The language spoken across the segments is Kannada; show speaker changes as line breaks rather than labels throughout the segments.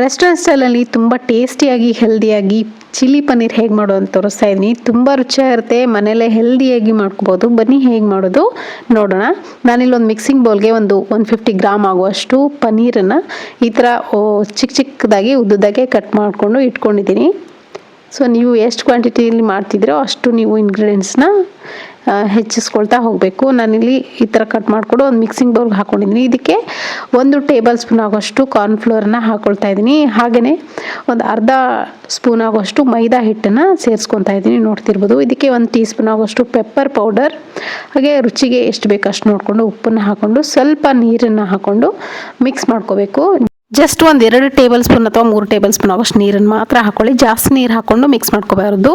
ರೆಸ್ಟೋರೆಂಟ್ ಸ್ಟೈಲಲ್ಲಿ ತುಂಬ ಟೇಸ್ಟಿಯಾಗಿ ಹೆಲ್ದಿಯಾಗಿ ಚಿಲ್ಲಿ ಪನ್ನೀರ್ ಹೇಗೆ ಮಾಡೋದು ಅಂತ ತೋರಿಸ್ತಾ ಇದ್ದೀನಿ. ತುಂಬ ರುಚಿಯಾಗಿರುತ್ತೆ ಮನೇಲೆ ಹೆಲ್ದಿಯಾಗಿ ಮಾಡ್ಕೋಬೋದು. ಬನ್ನಿ ಹೇಗೆ ಮಾಡೋದು ನೋಡೋಣ. ನಾನಿಲ್ಲಿ ಒಂದು ಮಿಕ್ಸಿಂಗ್ ಬೌಲ್ಗೆ ಒಂದು ಒನ್ ಫಿಫ್ಟಿ ಗ್ರಾಮ್ ಆಗುವಷ್ಟು ಪನ್ನೀರನ್ನು ಈ ಥರ ಚಿಕ್ಕ ಚಿಕ್ಕದಾಗಿ ಉದ್ದುದಾಗೆ ಕಟ್ ಮಾಡಿಕೊಂಡು ಇಟ್ಕೊಂಡಿದ್ದೀನಿ. ಸೊ ನೀವು ಎಷ್ಟು ಕ್ವಾಂಟಿಟಿಯಲ್ಲಿ ಮಾಡ್ತಿದ್ದೀರೋ ಅಷ್ಟು ನೀವು ಇಂಗ್ರೀಡಿಯೆಂಟ್ಸ್ನ ಹೆಚ್ಚಿಸ್ಕೊಳ್ತಾ ಹೋಗಬೇಕು. ನಾನಿಲ್ಲಿ ಈ ಥರ ಕಟ್ ಮಾಡಿಕೊಂಡು ಒಂದು ಮಿಕ್ಸಿಂಗ್ ಬೌಲ್ಗೆ ಹಾಕ್ಕೊಂಡಿದ್ದೀನಿ ಇದಕ್ಕೆ ಒಂದು ಟೇಬಲ್ ಸ್ಪೂನ್ ಆಗೋಷ್ಟು ಕಾರ್ನ್ಫ್ಲೋರನ್ನ ಹಾಕ್ಕೊಳ್ತಾ ಇದ್ದೀನಿ. ಹಾಗೆಯೇ ಒಂದು ಅರ್ಧ ಸ್ಪೂನ್ ಆಗೋಷ್ಟು ಮೈದಾ ಹಿಟ್ಟನ್ನು ಸೇರಿಸ್ಕೊತಾ ಇದ್ದೀನಿ. ನೋಡ್ತಿರ್ಬೋದು. ಇದಕ್ಕೆ ಒಂದು ಟೀ ಸ್ಪೂನ್ ಆಗೋಷ್ಟು ಪೆಪ್ಪರ್ ಪೌಡರ್ ಹಾಗೆ ರುಚಿಗೆ ಎಷ್ಟು ಬೇಕು ಅಷ್ಟು ನೋಡಿಕೊಂಡು ಉಪ್ಪನ್ನು ಹಾಕ್ಕೊಂಡು ಸ್ವಲ್ಪ ನೀರನ್ನು ಹಾಕ್ಕೊಂಡು ಮಿಕ್ಸ್ ಮಾಡ್ಕೋಬೇಕು. ಜಸ್ಟ್ ಒಂದು ಎರಡು ಟೇಬಲ್ ಸ್ಪೂನ್ ಅಥವಾ ಮೂರು ಟೇಬಲ್ ಸ್ಪೂನ್ ಆಗೋಷ್ಟು ನೀರನ್ನು ಮಾತ್ರ ಹಾಕೊಳ್ಳಿ. ಜಾಸ್ತಿ ನೀರು ಹಾಕ್ಕೊಂಡು ಮಿಕ್ಸ್ ಮಾಡ್ಕೋಬಾರ್ದು.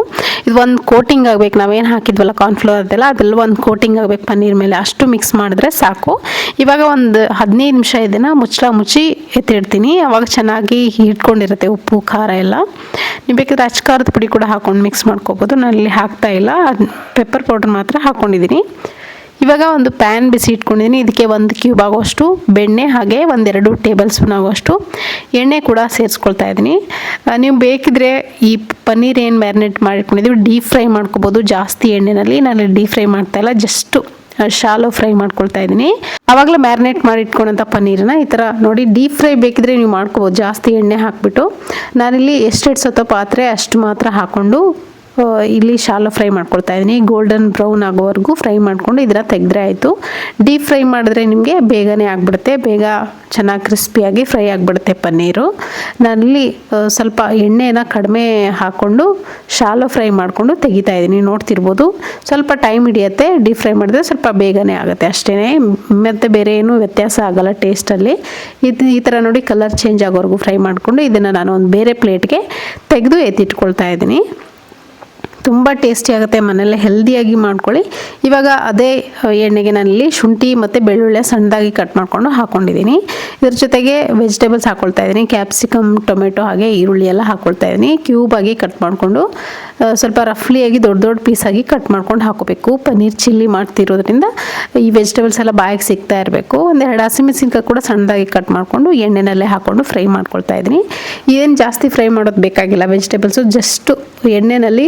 ಇದು ಒಂದು ಕೋಟಿಂಗ್ ಆಗಬೇಕು. ನಾವೇನು ಹಾಕಿದ್ವಲ್ಲ ಕಾರ್ನ್ಫ್ಲೋರ್ ಅದೆಲ್ಲ ಅದೆಲ್ಲ ಒಂದು ಕೋಟಿಂಗ್ ಆಗಬೇಕು ಪನ್ನೀರ್ ಮೇಲೆ. ಅಷ್ಟು ಮಿಕ್ಸ್ ಮಾಡಿದ್ರೆ ಸಾಕು. ಇವಾಗ ಒಂದು ಹದಿನೈದು ನಿಮಿಷ ಇದನ್ನು ಮುಚ್ಚಳ ಮುಚ್ಚಿ ಎತ್ತಿಡ್ತೀನಿ. ಅವಾಗ ಚೆನ್ನಾಗಿ ಹಿಡ್ಕೊಂಡಿರುತ್ತೆ ಉಪ್ಪು, ಖಾರ ಎಲ್ಲ. ನೀವು ಬೇಕಾದ್ರೆ ಅಚ್ಚ ಖಾರದ ಪುಡಿ ಕೂಡ ಹಾಕ್ಕೊಂಡು ಮಿಕ್ಸ್ ಮಾಡ್ಕೋಬೋದು. ನಾನು ಇಲ್ಲಿ ಹಾಕ್ತಾ ಇಲ್ಲ. ಪೆಪ್ಪರ್ ಪೌಡ್ರ್ ಮಾತ್ರ ಹಾಕ್ಕೊಂಡಿದ್ದೀನಿ ಇವಾಗ ಒಂದು ಪ್ಯಾನ್ ಬಿಸಿ ಇಟ್ಕೊಂಡಿದ್ದೀನಿ. ಇದಕ್ಕೆ ಒಂದು ಕ್ಯೂಬ್ ಆಗೋಷ್ಟು ಬೆಣ್ಣೆ ಹಾಗೆ ಒಂದೆರಡು ಟೇಬಲ್ ಸ್ಪೂನ್ ಆಗೋಷ್ಟು ಎಣ್ಣೆ ಕೂಡ ಸೇರಿಸ್ಕೊಳ್ತಾ ಇದ್ದೀನಿ. ನೀವು ಬೇಕಿದ್ರೆ ಈ ಪನ್ನೀರ್ ಏನು ಮ್ಯಾರಿನೇಟ್ ಮಾಡಿಟ್ಕೊಂಡಿದ್ದೀವಿ ಡೀಪ್ ಫ್ರೈ ಮಾಡ್ಕೋಬೋದು. ಜಾಸ್ತಿ ಎಣ್ಣೆನಲ್ಲಿ ನಾನು ಡೀಪ್ ಫ್ರೈ ಮಾಡ್ತಾ ಇಲ್ಲ, ಜಸ್ಟು ಶಾಲೋ ಫ್ರೈ ಮಾಡ್ಕೊಳ್ತಾ ಇದ್ದೀನಿ. ಆವಾಗಲೇ ಮ್ಯಾರಿನೇಟ್ ಮಾಡಿ ಇಟ್ಕೊಂಡಂಥ ಪನ್ನೀರನ್ನ ಈ ಥರ ನೋಡಿ, ಡೀಪ್ ಫ್ರೈ ಬೇಕಿದ್ರೆ ನೀವು ಮಾಡ್ಕೋಬೋದು. ಜಾಸ್ತಿ ಎಣ್ಣೆ ಹಾಕಿಬಿಟ್ಟು. ನಾನಿಲ್ಲಿ ಎಷ್ಟು ಇಡ್ಸತ್ತೋ ಪಾತ್ರೆ ಅಷ್ಟು ಮಾತ್ರ ಹಾಕ್ಕೊಂಡು ಇಲ್ಲಿ ಶಾಲೋ ಫ್ರೈ ಮಾಡ್ಕೊಳ್ತಾ ಇದ್ದೀನಿ. ಗೋಲ್ಡನ್ ಬ್ರೌನ್ ಆಗೋವರೆಗೂ ಫ್ರೈ ಮಾಡಿಕೊಂಡು ಇದನ್ನ ತೆಗೆದ್ರೆ ಆಯಿತು. ಡೀಪ್ ಫ್ರೈ ಮಾಡಿದ್ರೆ ನಿಮಗೆ ಬೇಗನೆ ಆಗಿಬಿಡುತ್ತೆ. ಬೇಗ ಚೆನ್ನಾಗಿ ಕ್ರಿಸ್ಪಿಯಾಗಿ ಫ್ರೈ ಆಗಿಬಿಡುತ್ತೆ ಪನ್ನೀರು. ನಾನಿಲ್ಲಿ ಸ್ವಲ್ಪ ಎಣ್ಣೆನ ಕಡಿಮೆ ಹಾಕ್ಕೊಂಡು ಶಾಲೋ ಫ್ರೈ ಮಾಡಿಕೊಂಡು ತೆಗಿತಾ ಇದ್ದೀನಿ. ನೋಡ್ತಿರ್ಬೋದು, ಸ್ವಲ್ಪ ಟೈಮ್ ಹಿಡಿಯುತ್ತೆ. ಡೀಪ್ ಫ್ರೈ ಮಾಡಿದ್ರೆ ಸ್ವಲ್ಪ ಬೇಗನೆ ಆಗುತ್ತೆ. ಅಷ್ಟೇ ಮತ್ತು ಬೇರೆ ಏನು ವ್ಯತ್ಯಾಸ ಆಗಲ್ಲ ಟೇಸ್ಟಲ್ಲಿ ಇದು ಈ ಥರ ನೋಡಿ ಕಲರ್ ಚೇಂಜ್ ಆಗೋವರೆಗೂ ಫ್ರೈ ಮಾಡಿಕೊಂಡು ಇದನ್ನು ನಾನು ಒಂದು ಬೇರೆ ಪ್ಲೇಟ್ಗೆ ತೆಗೆದು ಎತ್ತಿಟ್ಕೊಳ್ತಾ ಇದ್ದೀನಿ. ತುಂಬ ಟೇಸ್ಟಿ ಆಗುತ್ತೆ ಮನೇಲಿ ಹೆಲ್ದಿಯಾಗಿ ಮಾಡ್ಕೊಳ್ಳಿ. ಇವಾಗ ಅದೇ ಎಣ್ಣೆಗೆ ನಾನಿಲ್ಲಿ ಶುಂಠಿ ಮತ್ತು ಬೆಳ್ಳುಳ್ಳಿ ಸಣ್ಣದಾಗಿ ಕಟ್ ಮಾಡಿಕೊಂಡು ಹಾಕ್ಕೊಂಡಿದ್ದೀನಿ ಇದ್ರ ಜೊತೆಗೆ ವೆಜಿಟೇಬಲ್ಸ್ ಹಾಕ್ಕೊಳ್ತಾ ಇದ್ದೀನಿ. ಕ್ಯಾಪ್ಸಿಕಮ್ ಟೊಮೆಟೊ ಹಾಗೆ ಈರುಳ್ಳಿ ಎಲ್ಲ ಹಾಕ್ಕೊಳ್ತಾ ಇದ್ದೀನಿ. ಕ್ಯೂಬಾಗಿ ಕಟ್ ಮಾಡಿಕೊಂಡು ಸ್ವಲ್ಪ ರಫ್ಲಿಯಾಗಿ ದೊಡ್ಡ ದೊಡ್ಡ ಪೀಸಾಗಿ ಕಟ್ ಮಾಡ್ಕೊಂಡು ಹಾಕೋಬೇಕು. ಪನ್ನೀರ್ ಚಿಲ್ಲಿ ಮಾಡ್ತಿರೋದ್ರಿಂದ ಈ ವೆಜಿಟೇಬಲ್ಸ್ ಎಲ್ಲ ಬಾಯಿಗೆ ಸಿಗ್ತಾ ಇರಬೇಕು. ಒಂದೆರಡು ಹಸಿಮೆಣಸಿನ್ಕಾಯಿ ಕೂಡ ಸಣ್ಣದಾಗಿ ಕಟ್ ಮಾಡಿಕೊಂಡು ಎಣ್ಣೆನಲ್ಲೇ ಹಾಕ್ಕೊಂಡು ಫ್ರೈ ಮಾಡ್ಕೊಳ್ತಾ ಇದ್ದೀನಿ. ಏನು ಜಾಸ್ತಿ ಫ್ರೈ ಮಾಡೋದು ಬೇಕಾಗಿಲ್ಲ ವೆಜಿಟೇಬಲ್ಸು ಜಸ್ಟು ಎಣ್ಣೆನಲ್ಲಿ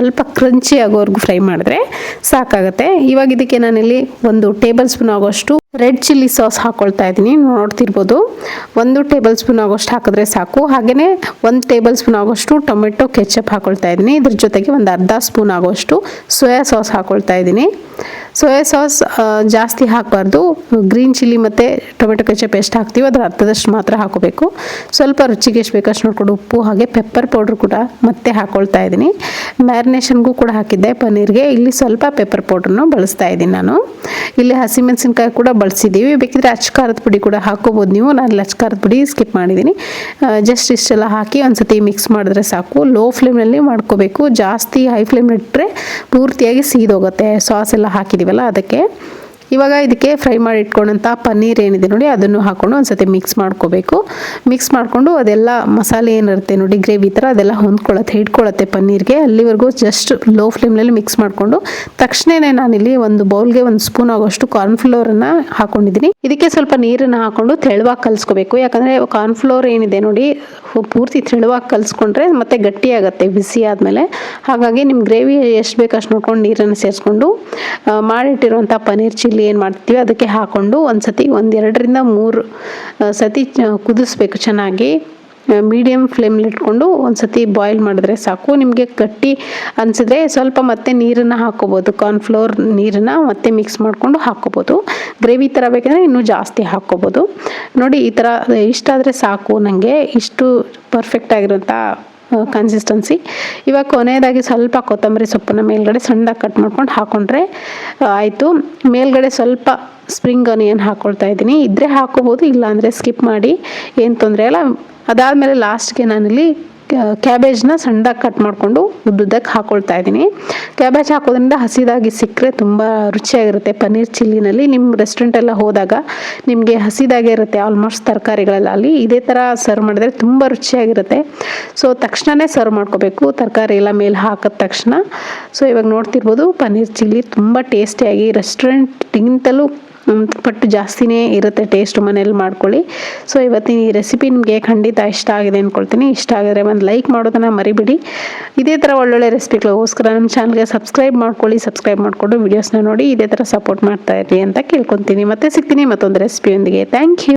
ಸ್ವಲ್ಪ ಕ್ರಂಚಿ ಆಗೋವರೆಗೂ ಫ್ರೈ ಮಾಡಿದ್ರೆ ಸಾಕಾಗುತ್ತೆ. ಇವಾಗ ಇದಕ್ಕೆ ನಾನಿಲ್ಲಿ ಒಂದು ಟೇಬಲ್ ಸ್ಪೂನ್ ಆಗೋಷ್ಟು ರೆಡ್ ಚಿಲ್ಲಿ ಸಾಸ್ ಹಾಕ್ಕೊಳ್ತಾ ಇದ್ದೀನಿ ನೋಡ್ತಿರ್ಬೋದು. ಒಂದು ಟೇಬಲ್ ಸ್ಪೂನ್ ಆಗೋಷ್ಟು ಹಾಕಿದ್ರೆ ಸಾಕು. ಹಾಗೆಯೇ ಒಂದು ಟೇಬಲ್ ಸ್ಪೂನ್ ಆಗೋಷ್ಟು ಟೊಮೆಟೊ ಕೆಚಪ್ ಹಾಕ್ಕೊಳ್ತಾ ಇದ್ದೀನಿ. ಇದ್ರ ಜೊತೆಗೆ ಒಂದು ಅರ್ಧ ಸ್ಪೂನ್ ಆಗೋಷ್ಟು ಸೋಯಾ ಸಾಸ್ ಹಾಕ್ಕೊಳ್ತಾ ಇದ್ದೀನಿ. ಸೋಯಾ ಸಾಸ್ ಜಾಸ್ತಿ ಹಾಕಬಾರ್ದು. ಗ್ರೀನ್ ಚಿಲ್ಲಿ ಮತ್ತು ಟೊಮೆಟೊ ಕೆಚಪ್ ಎಷ್ಟು ಹಾಕ್ತೀವೋ ಅದರ ಅರ್ಧದಷ್ಟು ಮಾತ್ರ ಹಾಕೋಬೇಕು. ಸ್ವಲ್ಪ ರುಚಿಗೆ ಎಷ್ಟು ಬೇಕಷ್ಟು ನೋಡ್ಕೊಂಡು ಉಪ್ಪು, ಹಾಗೆ ಪೆಪ್ಪರ್ ಪೌಡ್ರ್ ಕೂಡ ಮತ್ತೆ ಹಾಕ್ಕೊಳ್ತಾ ಇದ್ದೀನಿ. ಮ್ಯಾರಿನೇಷನ್ಗೂ ಕೂಡ ಹಾಕಿದ್ದೆ ಪನ್ನೀರ್ಗೆ. ಇಲ್ಲಿ ಸ್ವಲ್ಪ ಪೆಪ್ಪರ್ ಪೌಡ್ರನ್ನು ಬಳಸ್ತಾ ಇದ್ದೀನಿ ನಾನು. ಇಲ್ಲಿ ಹಸಿಮೆಣಸಿನ್ಕಾಯಿ ಕೂಡ ಬಳಸಿದ್ದೀವಿ. ಬೇಕಿದ್ರೆ ಅಚ್ಚಖಾರದ ಪುಡಿ ಕೂಡ ಹಾಕೋಬೋದು ನೀವು. ನಾನು ಅಚ್ಚ ಪುಡಿ ಸ್ಕಿಪ್ ಮಾಡಿದ್ದೀನಿ. ಜಸ್ಟ್ ಇಷ್ಟೆಲ್ಲ ಹಾಕಿ ಒಂದ್ಸತಿ ಮಿಕ್ಸ್ ಮಾಡಿದ್ರೆ ಸಾಕು. ಲೋ ಫ್ಲೇಮ್ನಲ್ಲಿ ಮಾಡ್ಕೋಬೇಕು. ಜಾಸ್ತಿ ಹೈ ಫ್ಲೇಮ್ ಇಟ್ಟರೆ ಪೂರ್ತಿಯಾಗಿ ಸೀದೋಗುತ್ತೆ. ಸಾಸ್ ಎಲ್ಲ ಹಾಕಿದ್ದೀವಲ್ಲ ಅದಕ್ಕೆ. ಇವಾಗ ಇದಕ್ಕೆ ಫ್ರೈ ಮಾಡಿ ಇಟ್ಕೊಂಡಂಥ ಪನ್ನೀರ್ ಏನಿದೆ ನೋಡಿ, ಅದನ್ನು ಹಾಕ್ಕೊಂಡು ಒಂದ್ಸತಿ ಮಿಕ್ಸ್ ಮಾಡ್ಕೋಬೇಕು. ಮಿಕ್ಸ್ ಮಾಡಿಕೊಂಡು ಅದೆಲ್ಲ ಮಸಾಲೆ ಏನಿರುತ್ತೆ ನೋಡಿ, ಗ್ರೇವಿ ಥರ ಅದೆಲ್ಲ ಹೊಂದ್ಕೊಳ್ಳುತ್ತೆ, ಹಿಡ್ಕೊಳ್ಳುತ್ತೆ ಪನ್ನೀರ್ಗೆ. ಅಲ್ಲಿವರೆಗೂ ಜಸ್ಟ್ ಲೋ ಫ್ಲೇಮ್ನಲ್ಲಿ ಮಿಕ್ಸ್ ಮಾಡಿಕೊಂಡು ತಕ್ಷಣವೇ ನಾನಿಲ್ಲಿ ಒಂದು ಬೌಲ್ಗೆ ಒಂದು ಸ್ಪೂನ್ ಆಗೋಷ್ಟು ಕಾರ್ನ್ಫ್ಲೋರನ್ನು ಹಾಕೊಂಡಿದ್ದೀನಿ. ಇದಕ್ಕೆ ಸ್ವಲ್ಪ ನೀರನ್ನು ಹಾಕೊಂಡು ತೆಳುವಾಗಿ ಕಲಿಸ್ಕೋಬೇಕು. ಯಾಕಂದರೆ ಕಾರ್ನ್ಫ್ಲೋರ್ ಏನಿದೆ ನೋಡಿ, ಪೂರ್ತಿ ತೆಳುವಾಗಿ ಕಲಿಸ್ಕೊಂಡ್ರೆ ಮತ್ತೆ ಗಟ್ಟಿಯಾಗುತ್ತೆ, ಬಿಸಿ ಆದಮೇಲೆ. ಹಾಗಾಗಿ ನಿಮ್ಮ ಗ್ರೇವಿ ಎಷ್ಟು ಬೇಕು ಅಷ್ಟು ನೋಡ್ಕೊಂಡು ನೀರನ್ನು ಸೇರಿಸ್ಕೊಂಡು ಮಾಡಿಟ್ಟಿರುವಂಥ ಪನ್ನೀರ್ ಚಿಲ್ಲಿ ಏನು ಮಾಡ್ತೀವಿ, ಅದಕ್ಕೆ ಹಾಕ್ಕೊಂಡು ಒಂದು ಸತಿ ಒಂದೆರಡರಿಂದ ಮೂರು ಸತಿ ಕುದಿಸ್ಬೇಕು ಚೆನ್ನಾಗಿ. ಮೀಡಿಯಮ್ ಫ್ಲೇಮಲ್ಲಿ ಇಟ್ಕೊಂಡು ಒಂದು ಸತಿ ಬಾಯ್ಲ್ ಮಾಡಿದ್ರೆ ಸಾಕು. ನಿಮಗೆ ಗಟ್ಟಿ ಅನಿಸಿದ್ರೆ ಸ್ವಲ್ಪ ಮತ್ತೆ ನೀರನ್ನು ಹಾಕ್ಕೋಬೋದು ಕಾರ್ನ್ಫ್ಲೋರ್ ನೀರನ್ನು ಮತ್ತೆ ಮಿಕ್ಸ್ ಮಾಡಿಕೊಂಡು ಹಾಕ್ಕೋಬೋದು ಗ್ರೇವಿ ಥರ ಬೇಕಂದರೆ ಇನ್ನೂ ಜಾಸ್ತಿ ಹಾಕ್ಕೋಬೋದು ನೋಡಿ, ಈ ಥರ ಇಷ್ಟ ಆದರೆ ಸಾಕು. ನನಗೆ ಇಷ್ಟು ಪರ್ಫೆಕ್ಟ್ ಆಗಿರೋಂಥ ಕನ್ಸಿಸ್ಟೆನ್ಸಿ ಇವಾಗ ಕೊನೆಯದಾಗಿ ಸ್ವಲ್ಪ ಕೊತ್ತಂಬರಿ ಸೊಪ್ಪನ್ನು ಮೇಲ್ಗಡೆ ಸಣ್ಣದಾಗಿ ಕಟ್ ಮಾಡ್ಕೊಂಡು ಹಾಕ್ಕೊಂಡ್ರೆ ಆಯಿತು. ಮೇಲ್ಗಡೆ ಸ್ವಲ್ಪ ಸ್ಪ್ರಿಂಗ್ ಆನಿಯನ್ ಹಾಕ್ಕೊಳ್ತಾ ಇದ್ದೀನಿ. ಇದ್ದರೆ ಹಾಕೋಬೋದು, ಇಲ್ಲಾಂದರೆ ಸ್ಕಿಪ್ ಮಾಡಿ, ಏನು ತೊಂದರೆ ಇಲ್ಲ. ಅದಾದಮೇಲೆ ಲಾಸ್ಟ್ಗೆ ನಾನಿಲ್ಲಿ ಕ್ಯಾಬೇಜ್ನ ಸಣ್ಣದಾಗಿ ಕಟ್ ಮಾಡಿಕೊಂಡು ಉದ್ದುದ್ದಕ್ಕೆ ಹಾಕ್ಕೊಳ್ತಾ ಇದ್ದೀನಿ. ಕ್ಯಾಬೇಜ್ ಹಾಕೋದ್ರಿಂದ ಹಸಿದಾಗಿ ಸಿಕ್ಕರೆ ತುಂಬ ರುಚಿಯಾಗಿರುತ್ತೆ. ಪನ್ನೀರ್ ಚಿಲ್ಲಿನಲ್ಲಿ ನಿಮ್ಮ ರೆಸ್ಟೋರೆಂಟೆಲ್ಲ ಹೋದಾಗ ನಿಮಗೆ ಹಸಿದಾಗೆ ಇರುತ್ತೆ ಆಲ್ಮೋಸ್ಟ್ ತರಕಾರಿಗಳೆಲ್ಲ ಅಲ್ಲಿ ಇದೇ ಥರ ಸರ್ವ್ ಮಾಡಿದ್ರೆ ತುಂಬ ರುಚಿಯಾಗಿರುತ್ತೆ. ಸೊ ತಕ್ಷಣವೇ ಸರ್ವ್ ಮಾಡ್ಕೋಬೇಕು. ತರಕಾರಿ ಎಲ್ಲ ಮೇಲೆ ಹಾಕಿದ ತಕ್ಷಣ. ಸೊ ಇವಾಗ ನೋಡ್ತಿರ್ಬೋದು ಪನ್ನೀರ್ ಚಿಲ್ಲಿ ತುಂಬ ಟೇಸ್ಟಿಯಾಗಿ ರೆಸ್ಟೋರೆಂಟ್ಗಿಂತಲೂ ಪಟ್ಟು ಜಾಸ್ತಿನೇ ಇರುತ್ತೆ ಟೇಸ್ಟ್ ಮನೇಲಿ ಮಾಡ್ಕೊಳ್ಳಿ. ಸೊ ಇವತ್ತಿನ ಈ ರೆಸಿಪಿ ನಿಮಗೆ ಖಂಡಿತ ಇಷ್ಟ ಆಗಿದೆ ಅಂದ್ಕೊಳ್ತೀನಿ ಇಷ್ಟ ಆಗಿದ್ರೆ ಒಂದು ಲೈಕ್ ಮಾಡೋದನ್ನು ಮರಿಬಿಡಿ. ಇದೇ ಥರ ಒಳ್ಳೊಳ್ಳೆ ರೆಸಿಪಿಗಳಿಗೋಸ್ಕರ ನಮ್ಮ ಚಾನಲ್ಗೆ ಸಬ್ಸ್ಕ್ರೈಬ್ ಮಾಡ್ಕೊಳ್ಳಿ. ಸಬ್ಸ್ಕ್ರೈಬ್ ಮಾಡಿಕೊಂಡು ವೀಡಿಯೋಸ್ನ ನೋಡಿ ಇದೇ ಥರ ಸಪೋರ್ಟ್ ಮಾಡ್ತಾ ಇರಿ ಅಂತ ಕೇಳ್ಕೊತೀನಿ. ಮತ್ತೆ ಸಿಗ್ತೀನಿ ಮತ್ತೊಂದು ರೆಸಿಪಿಯೊಂದಿಗೆ ಥ್ಯಾಂಕ್ ಯು